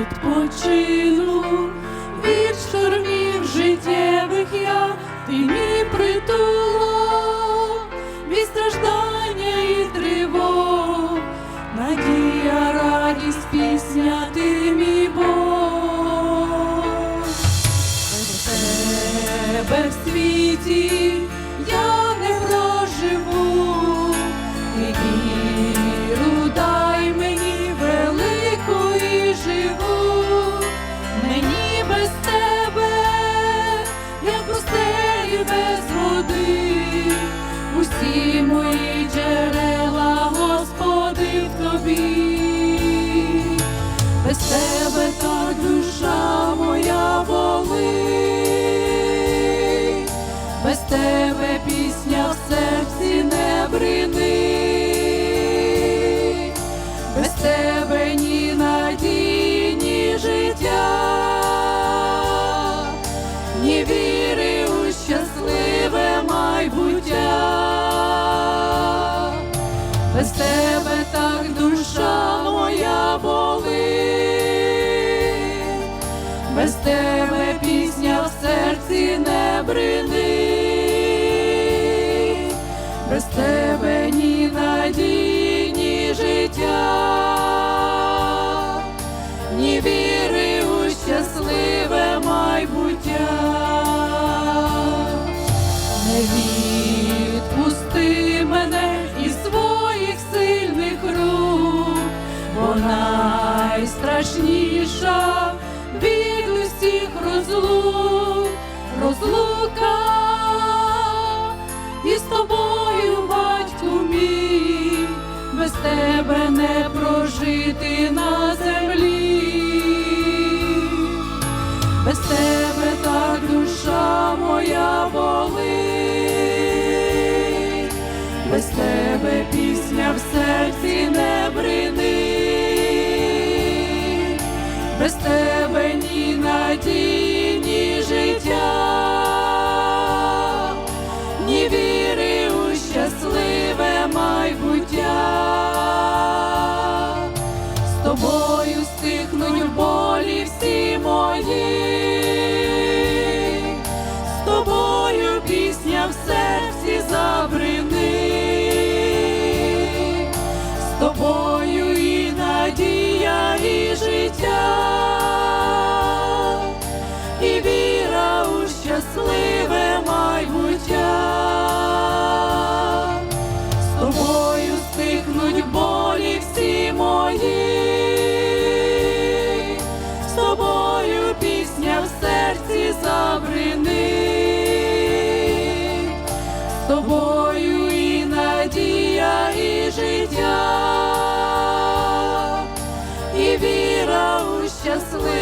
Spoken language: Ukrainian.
відпочину від штормів життєвих я, ти мій притулок, від страждання і тривог, надія, радість, пісня, ти мій Бог. Тебе в світі серці не брини, без тебе ні надії, ні життя, ні віри у щасливе майбуття. Без тебе так душа моя болить, без тебе пісня в серці не бринить, найстрашніша від усіх розлук, розлука із тобою, батьку мій, без тебе не прожити на землі. Без тебе так душа моя болить, без тебе пісня в серці не бринить, без тебе ні надії, і віра у щасливе